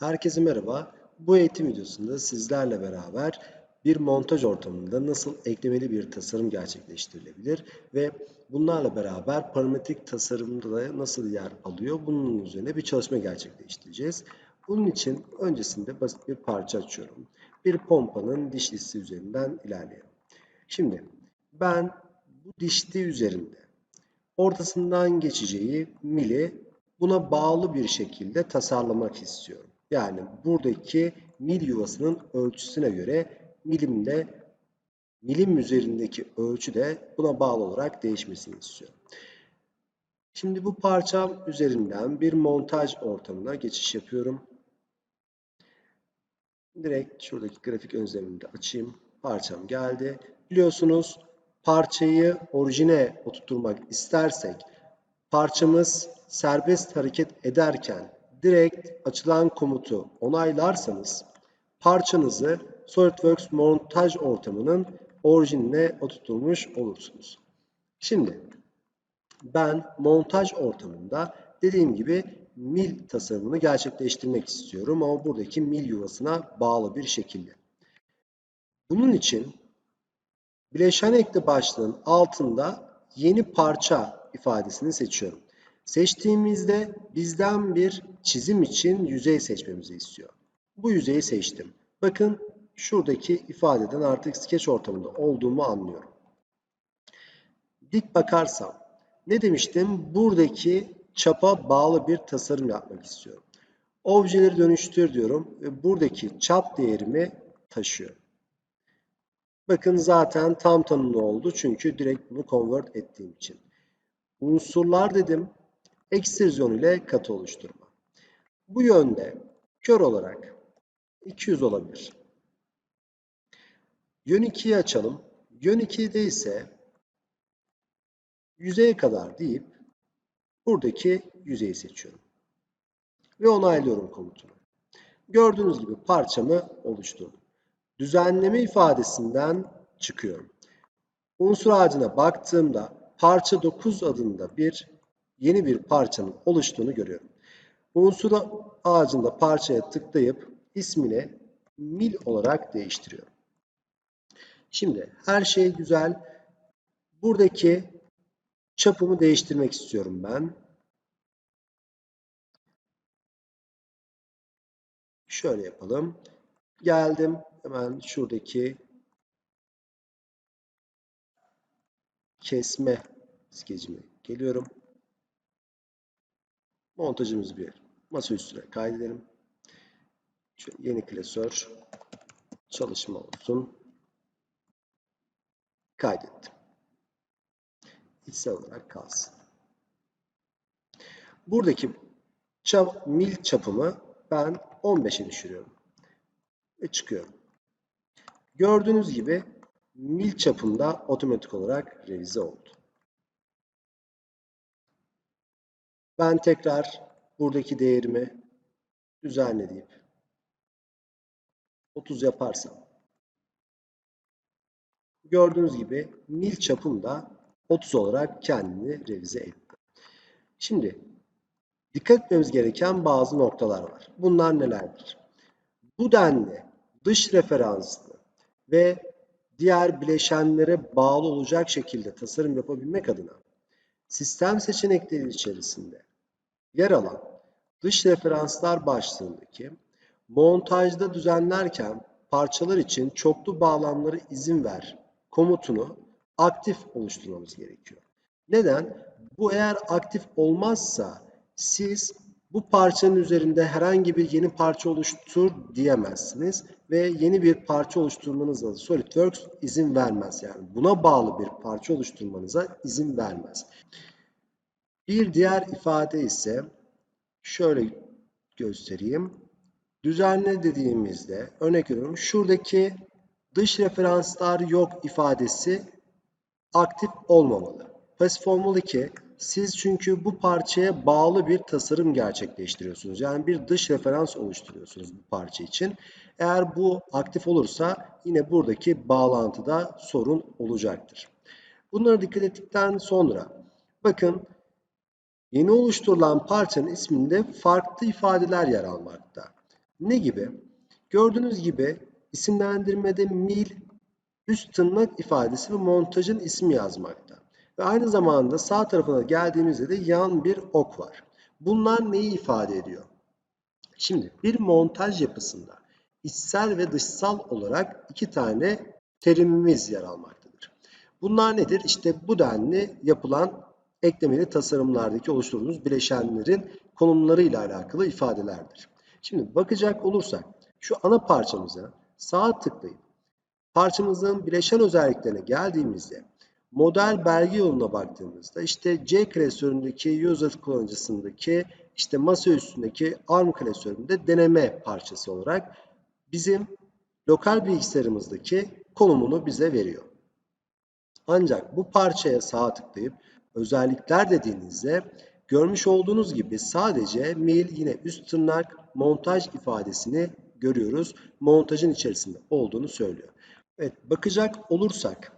Herkese merhaba. Bu eğitim videosunda sizlerle beraber bir montaj ortamında nasıl eklemeli bir tasarım gerçekleştirilebilir ve bunlarla beraber parametrik tasarımda da nasıl yer alıyor bunun üzerine bir çalışma gerçekleştireceğiz. Bunun için öncesinde basit bir parça açıyorum. Bir pompanın dişlisi üzerinden ilerleyelim. Şimdi ben bu dişli üzerinde ortasından geçeceği mili buna bağlı bir şekilde tasarlamak istiyorum. Yani buradaki mil yuvasının ölçüsüne göre milimde milim üzerindeki ölçü de buna bağlı olarak değişmesini istiyorum. Şimdi bu parçam üzerinden bir montaj ortamına geçiş yapıyorum. Direkt şuradaki grafik ön açayım. Parçam geldi. Biliyorsunuz parçayı orijine oturtmak istersek parçamız serbest hareket ederken direkt açılan komutu onaylarsanız parçanızı SolidWorks montaj ortamının orijinine oturtmuş olursunuz. Şimdi ben montaj ortamında dediğim gibi mil tasarımını gerçekleştirmek istiyorum ama buradaki mil yuvasına bağlı bir şekilde. Bunun için bileşen ekle başlığın altında yeni parça ifadesini seçiyorum. Seçtiğimizde bizden bir çizim için yüzey seçmemizi istiyor. Bu yüzeyi seçtim. Bakın şuradaki ifadeden artık sketch ortamında olduğumu anlıyorum. Dik bakarsam ne demiştim? Buradaki çapa bağlı bir tasarım yapmak istiyorum. Objeleri dönüştür diyorum ve buradaki çap değerimi taşıyor. Bakın zaten tam tanımlı oldu çünkü direkt bunu convert ettiğim için. Unsurlar dedim. Ekstrüzyon ile katı oluşturma. Bu yönde kör olarak 200 olabilir. Yön 2'yi açalım. Yön 2'de ise yüzeye kadar deyip buradaki yüzeyi seçiyorum. Ve onaylıyorum komutunu. Gördüğünüz gibi parçamı oluşturdum. Düzenleme ifadesinden çıkıyorum. Unsur ağacına baktığımda parça 9 adında bir yeni bir parçanın oluştuğunu görüyorum. Unsur ağacında parçaya tıklayıp ismini mil olarak değiştiriyorum. Şimdi her şey güzel. Buradaki çapımı değiştirmek istiyorum ben. Şöyle yapalım. Geldim. Hemen şuradaki kesme skecime geliyorum. Montajımızı bir masa üstüne kaydedelim. Şöyle yeni klasör çalışma olsun. Kaydettim. İçsel olarak kalsın. Buradaki çap, mil çapımı ben 15'e düşürüyorum. Ve çıkıyorum. Gördüğünüz gibi mil çapında otomatik olarak revize oldu. Ben tekrar buradaki değerimi düzenleyip 30 yaparsam gördüğünüz gibi mil çapım da 30 olarak kendini revize etti. Şimdi dikkat etmemiz gereken bazı noktalar var. Bunlar nelerdir? Bu denli dış referanslı ve diğer bileşenlere bağlı olacak şekilde tasarım yapabilmek adına sistem seçenekleri içerisinde yer alan dış referanslar başlığındaki montajda düzenlerken parçalar için çoklu bağlamları izin ver komutunu aktif oluşturmamız gerekiyor. Neden? Bu eğer aktif olmazsa siz bu parçanın üzerinde herhangi bir yeni parça oluştur diyemezsiniz ve yeni bir parça oluşturmanıza SolidWorks izin vermez. Yani buna bağlı bir parça oluşturmanıza izin vermez. Bir diğer ifade ise şöyle göstereyim. Düzenle dediğimizde örnek veriyorum şuradaki dış referanslar yok ifadesi aktif olmamalı. Pasif olmalı ki siz çünkü bu parçaya bağlı bir tasarım gerçekleştiriyorsunuz. Yani bir dış referans oluşturuyorsunuz bu parça için. Eğer bu aktif olursa yine buradaki bağlantıda sorun olacaktır. Bunlara dikkat ettikten sonra bakın Yeni oluşturulan parçanın isminde farklı ifadeler yer almakta. Ne gibi? Gördüğünüz gibi isimlendirmede mil, üst tırnak ifadesi ve montajın ismi yazmakta. Ve aynı zamanda sağ tarafına geldiğimizde de yan bir ok var. Bunlar neyi ifade ediyor? Şimdi bir montaj yapısında içsel ve dışsal olarak iki tane terimimiz yer almaktadır. Bunlar nedir? İşte bu denli yapılan eklemeli tasarımlardaki oluşturduğumuz bileşenlerin konumlarıyla alakalı ifadelerdir. Şimdi bakacak olursak şu ana parçamıza sağ tıklayıp parçamızın bileşen özelliklerine geldiğimizde model belge yoluna baktığımızda işte C klasöründeki user kullanıcısındaki işte masa üstündeki ARM klasöründe deneme parçası olarak bizim lokal bilgisayarımızdaki konumunu bize veriyor. Ancak bu parçaya sağ tıklayıp özellikler dediğinizde görmüş olduğunuz gibi sadece mail yine üst tırnak montaj ifadesini görüyoruz. Montajın içerisinde olduğunu söylüyor. Evet bakacak olursak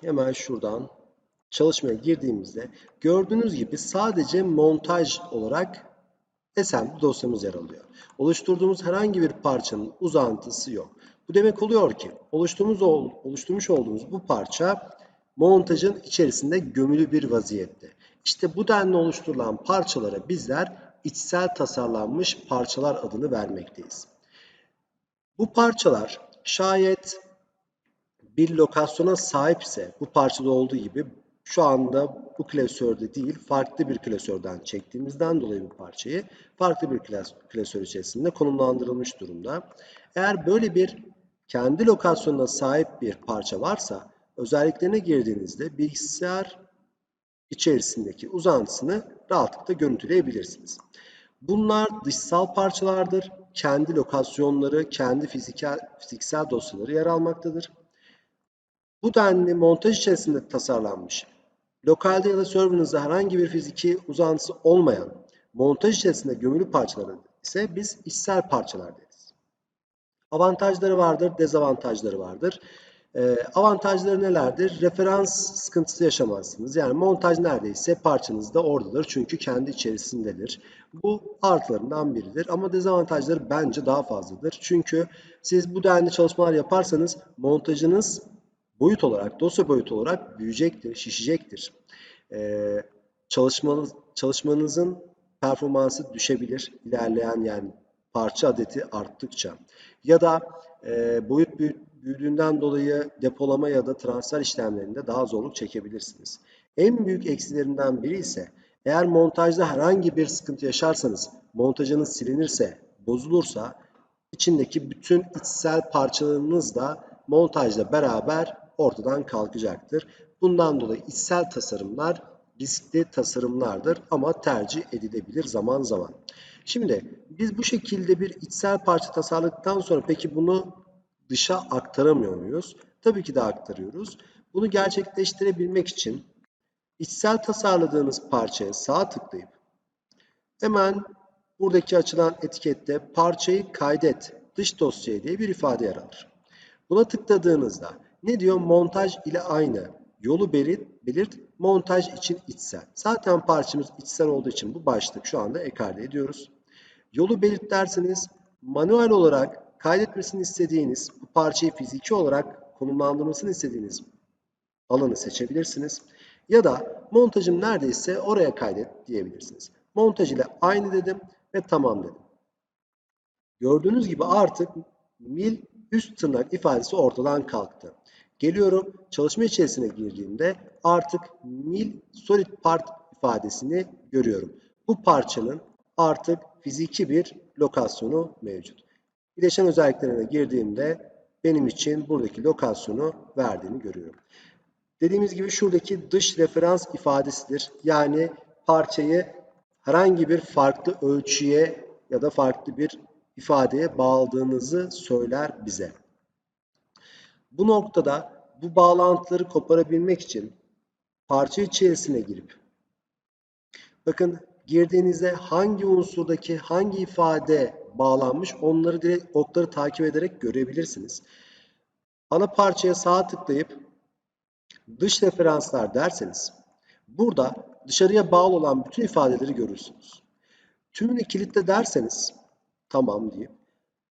hemen şuradan çalışmaya girdiğimizde gördüğünüz gibi sadece montaj olarak assembly dosyamız yer alıyor. Oluşturduğumuz herhangi bir parçanın uzantısı yok. Bu demek oluyor ki oluşturmuş olduğumuz bu parça montajın içerisinde gömülü bir vaziyette. İşte bu denli oluşturulan parçalara bizler içsel tasarlanmış parçalar adını vermekteyiz. Bu parçalar şayet bir lokasyona sahipse bu parçada olduğu gibi şu anda bu klasörde değil farklı bir klasörden çektiğimizden dolayı bu parçayı farklı bir klas klasör içerisinde konumlandırılmış durumda. Eğer böyle bir kendi lokasyonuna sahip bir parça varsa özelliklerine girdiğinizde bilgisayar içerisindeki uzantısını rahatlıkla görüntüleyebilirsiniz. Bunlar dışsal parçalardır. Kendi lokasyonları, kendi fiziksel, fiziksel dosyaları yer almaktadır. Bu denli montaj içerisinde tasarlanmış, lokalde ya da serverınızda herhangi bir fiziki uzantısı olmayan montaj içerisinde gömülü parçaları ise biz içsel parçalar deriz. Avantajları vardır, dezavantajları vardır. Ee, avantajları nelerdir? Referans sıkıntısı yaşamazsınız. Yani montaj neredeyse parçanızda oradadır. Çünkü kendi içerisindedir. Bu artılarından biridir. Ama dezavantajları bence daha fazladır. Çünkü siz bu denli çalışmalar yaparsanız montajınız boyut olarak, dosya boyutu olarak büyüyecektir, şişecektir. Ee, çalışmanız, çalışmanızın performansı düşebilir ilerleyen yani parça adeti arttıkça. Ya da e, boyut büyüdüğünden dolayı depolama ya da transfer işlemlerinde daha zorluk çekebilirsiniz. En büyük eksilerinden biri ise eğer montajda herhangi bir sıkıntı yaşarsanız, montajınız silinirse, bozulursa içindeki bütün içsel parçalarınız da montajla beraber ortadan kalkacaktır. Bundan dolayı içsel tasarımlar riskli tasarımlardır ama tercih edilebilir zaman zaman. Şimdi biz bu şekilde bir içsel parça tasarladıktan sonra peki bunu dışa aktaramıyor muyuz? Tabii ki de aktarıyoruz. Bunu gerçekleştirebilmek için içsel tasarladığınız parçaya sağ tıklayıp hemen buradaki açılan etikette parçayı kaydet dış dosyaya diye bir ifade yer alır. Buna tıkladığınızda ne diyor? Montaj ile aynı. Yolu belirt, belirt. Montaj için içsel. Zaten parçamız içsel olduğu için bu başlık şu anda ekarte ediyoruz. Yolu belirt derseniz manuel olarak kaydetmesini istediğiniz bu parçayı fiziki olarak konumlandırmasını istediğiniz alanı seçebilirsiniz. Ya da montajım neredeyse oraya kaydet diyebilirsiniz. Montaj ile aynı dedim ve tamam dedim. Gördüğünüz gibi artık mil üst tırnak ifadesi ortadan kalktı. Geliyorum çalışma içerisine girdiğimde artık mil solid part ifadesini görüyorum. Bu parçanın artık fiziki bir lokasyonu mevcut. Bileşen özelliklerine girdiğimde benim için buradaki lokasyonu verdiğini görüyorum. Dediğimiz gibi şuradaki dış referans ifadesidir. Yani parçayı herhangi bir farklı ölçüye ya da farklı bir ifadeye bağladığınızı söyler bize. Bu noktada bu bağlantıları koparabilmek için parça içerisine girip bakın girdiğinizde hangi unsurdaki hangi ifade bağlanmış onları direkt okları takip ederek görebilirsiniz. Ana parçaya sağ tıklayıp dış referanslar derseniz burada dışarıya bağlı olan bütün ifadeleri görürsünüz. Tümünü kilitle derseniz Tamam deyip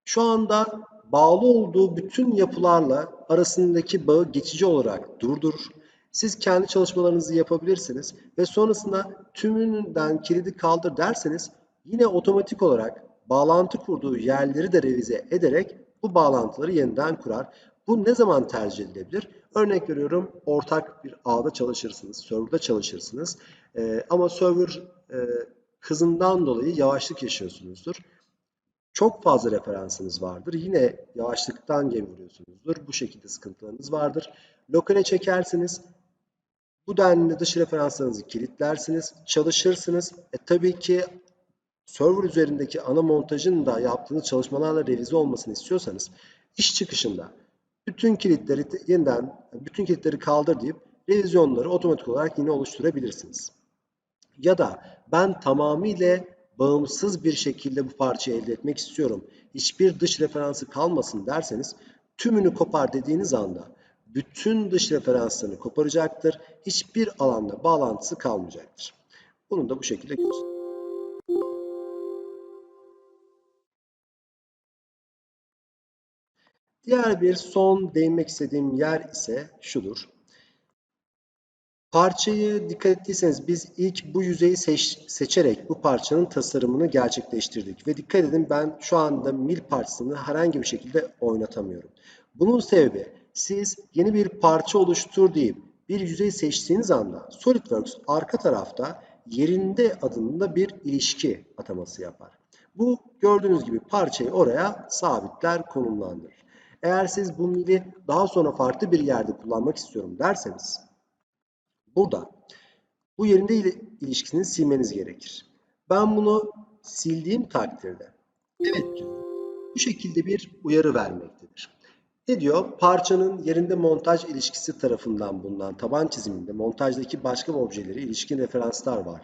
şu anda bağlı olduğu bütün yapılarla arasındaki bağı geçici olarak durdurur. Siz kendi çalışmalarınızı yapabilirsiniz ve sonrasında tümünden kilidi kaldır derseniz yine otomatik olarak bağlantı kurduğu yerleri de revize ederek bu bağlantıları yeniden kurar. Bu ne zaman tercih edilebilir? Örnek veriyorum ortak bir ağda çalışırsınız, serverda çalışırsınız ee, ama server e, hızından dolayı yavaşlık yaşıyorsunuzdur. Çok fazla referansınız vardır. Yine yavaşlıktan gemi vuruyorsunuzdur. Bu şekilde sıkıntılarınız vardır. Lokale çekersiniz. Bu denli dış referanslarınızı kilitlersiniz. Çalışırsınız. E tabii ki server üzerindeki ana montajın da yaptığınız çalışmalarla revize olmasını istiyorsanız iş çıkışında bütün kilitleri yeniden bütün kilitleri kaldır deyip revizyonları otomatik olarak yine oluşturabilirsiniz. Ya da ben tamamıyla bağımsız bir şekilde bu parçayı elde etmek istiyorum. Hiçbir dış referansı kalmasın derseniz tümünü kopar dediğiniz anda bütün dış referanslarını koparacaktır. Hiçbir alanda bağlantısı kalmayacaktır. Bunu da bu şekilde göstereyim. Diğer bir son değinmek istediğim yer ise şudur. Parçayı dikkat ettiyseniz biz ilk bu yüzeyi seç, seçerek bu parçanın tasarımını gerçekleştirdik. Ve dikkat edin ben şu anda mil parçasını herhangi bir şekilde oynatamıyorum. Bunun sebebi siz yeni bir parça oluştur deyip bir yüzey seçtiğiniz anda SolidWorks arka tarafta yerinde adında bir ilişki ataması yapar. Bu gördüğünüz gibi parçayı oraya sabitler, konumlandırır. Eğer siz bu mili daha sonra farklı bir yerde kullanmak istiyorum derseniz burada bu yerinde ilişkisini silmeniz gerekir. Ben bunu sildiğim takdirde evet diyorum. Bu şekilde bir uyarı vermektedir. Ne diyor? Parçanın yerinde montaj ilişkisi tarafından bulunan taban çiziminde montajdaki başka objeleri ilişkin referanslar var.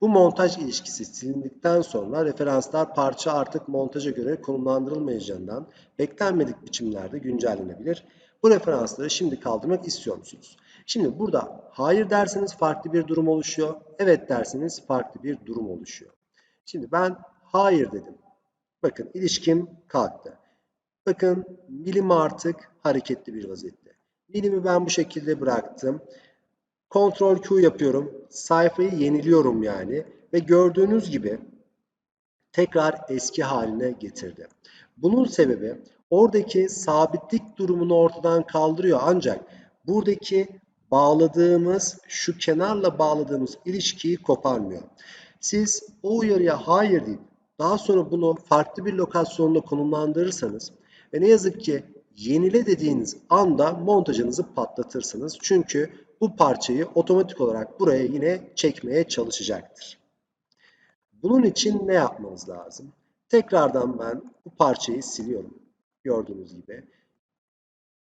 Bu montaj ilişkisi silindikten sonra referanslar parça artık montaja göre konumlandırılmayacağından beklenmedik biçimlerde güncellenebilir. Bu referansları şimdi kaldırmak istiyor musunuz? Şimdi burada hayır derseniz farklı bir durum oluşuyor. Evet derseniz farklı bir durum oluşuyor. Şimdi ben hayır dedim. Bakın ilişkim kalktı. Bakın milim artık hareketli bir vaziyette. Milimi ben bu şekilde bıraktım. Ctrl Q yapıyorum. Sayfayı yeniliyorum yani. Ve gördüğünüz gibi tekrar eski haline getirdi. Bunun sebebi oradaki sabitlik durumunu ortadan kaldırıyor. Ancak buradaki bağladığımız, şu kenarla bağladığımız ilişkiyi koparmıyor. Siz o uyarıya hayır deyip daha sonra bunu farklı bir lokasyonda konumlandırırsanız ve ne yazık ki yenile dediğiniz anda montajınızı patlatırsınız. Çünkü bu parçayı otomatik olarak buraya yine çekmeye çalışacaktır. Bunun için ne yapmanız lazım? Tekrardan ben bu parçayı siliyorum. Gördüğünüz gibi.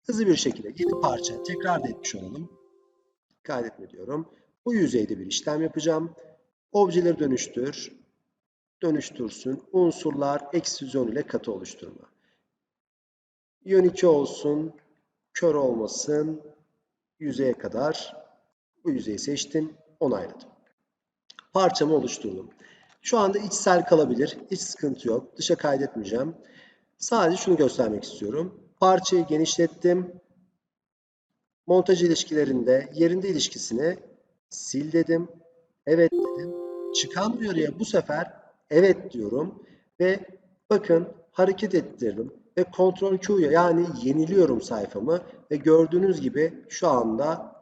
Hızlı bir şekilde yeni parça tekrar etmiş olalım. Kaydetme diyorum. Bu yüzeyde bir işlem yapacağım. Objeleri dönüştür. Dönüştürsün. Unsurlar eksüzyon ile katı oluşturma. Yön 2 olsun. Kör olmasın yüzeye kadar bu yüzeyi seçtim, onayladım. Parçamı oluşturdum. Şu anda içsel kalabilir, hiç sıkıntı yok. Dışa kaydetmeyeceğim. Sadece şunu göstermek istiyorum. Parçayı genişlettim. Montaj ilişkilerinde yerinde ilişkisini sil dedim. Evet dedim. Çıkan uyarıya bu sefer evet diyorum ve bakın hareket ettirdim ve Ctrl Q'ya yani yeniliyorum sayfamı ve gördüğünüz gibi şu anda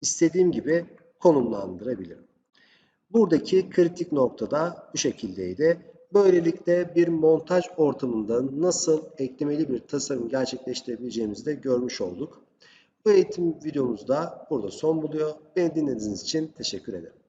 istediğim gibi konumlandırabilirim. Buradaki kritik noktada bu şekildeydi. Böylelikle bir montaj ortamında nasıl eklemeli bir tasarım gerçekleştirebileceğimizi de görmüş olduk. Bu eğitim videomuz da burada son buluyor. Beni dinlediğiniz için teşekkür ederim.